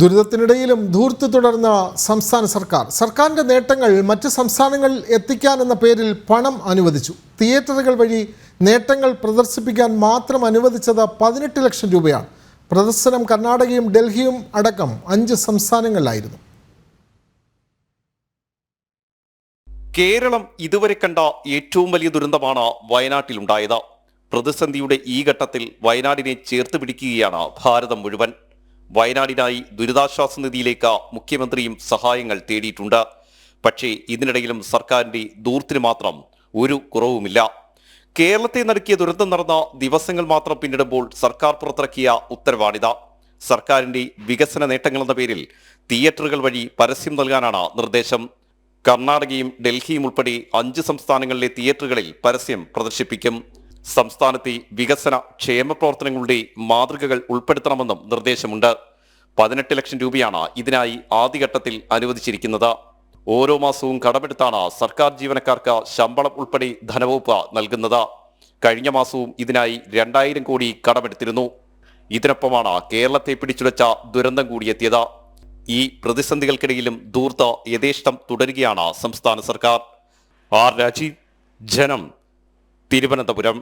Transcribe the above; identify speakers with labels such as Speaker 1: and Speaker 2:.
Speaker 1: ദുരിതത്തിനിടയിലും ധൂർത്ത് തുടർന്ന സംസ്ഥാന സർക്കാർ. സർക്കാരിന്റെ നേട്ടങ്ങൾ മറ്റ് സംസ്ഥാനങ്ങളിൽ എത്തിക്കാൻ എന്ന പേരിൽ പണം അനുവദിച്ചു. തിയേറ്ററുകൾ വഴി നേട്ടങ്ങൾ പ്രദർശിപ്പിക്കാൻ മാത്രം അനുവദിച്ചത് പതിനെട്ട് ലക്ഷം രൂപയാണ്. പ്രദർശനം കർണാടകയും ഡൽഹിയും അടക്കം അഞ്ച് സംസ്ഥാനങ്ങളിലായിരുന്നു.
Speaker 2: കേരളം ഇതുവരെ കണ്ട ഏറ്റവും വലിയ ദുരന്തമാണ് വയനാട്ടിലുണ്ടായത്. പ്രതിസന്ധിയുടെ ഈ ഘട്ടത്തിൽ വയനാടിനെ ചേർത്ത് പിടിക്കുകയാണ് ഭാരതം മുഴുവൻ. വയനാടിനായി ദുരിതാശ്വാസ നിധിയിലേക്ക് മുഖ്യമന്ത്രിയും സഹായങ്ങൾ തേടിയിട്ടുണ്ട്. പക്ഷേ ഇതിനിടയിലും സർക്കാരിന്റെ ദൂർത്തിന് മാത്രം ഒരു കുറവുമില്ല. കേരളത്തെ നടുക്കിയ ദുരന്തം നടന്ന ദിവസങ്ങൾ മാത്രം പിന്നിടുമ്പോൾ സർക്കാർ പുറത്തിറക്കിയ ഉത്തരവാണിത. സർക്കാരിന്റെ വികസന നേട്ടങ്ങളെന്ന പേരിൽ തിയേറ്ററുകൾ വഴി പരസ്യം നൽകാനാണ് നിർദ്ദേശം. കർണാടകയും ഡൽഹിയും ഉൾപ്പെടെ അഞ്ച് സംസ്ഥാനങ്ങളിലെ തിയേറ്ററുകളിൽ പരസ്യം പ്രദർശിപ്പിക്കും. സംസ്ഥാനത്തെ വികസന ക്ഷേമ പ്രവർത്തനങ്ങളുടെ മാതൃകകൾ ഉൾപ്പെടുത്തണമെന്നും നിർദ്ദേശമുണ്ട്. പതിനെട്ട് ലക്ഷം രൂപയാണ് ഇതിനായി ആദ്യഘട്ടത്തിൽ അനുവദിച്ചിരിക്കുന്നത്. ഓരോ മാസവും കടമെടുത്താണ് സർക്കാർ ജീവനക്കാർക്ക് ശമ്പളം ഉൾപ്പെടെ ധനവകുപ്പ് നൽകുന്നത്. കഴിഞ്ഞ മാസവും ഇതിനായി രണ്ടായിരം കോടി കടമെടുത്തിരുന്നു. ഇതിനൊപ്പമാണ് കേരളത്തെ പിടിച്ചുലച്ച ദുരന്തം കൂടിയെത്തിയത്. ഈ പ്രതിസന്ധികൾക്കിടയിലും ദൂർത്ത യഥേഷ്ടം തുടരുകയാണ് സംസ്ഥാന സർക്കാർ. ആർ രാജീവ് ജനം തിരുവനന്തപുരം.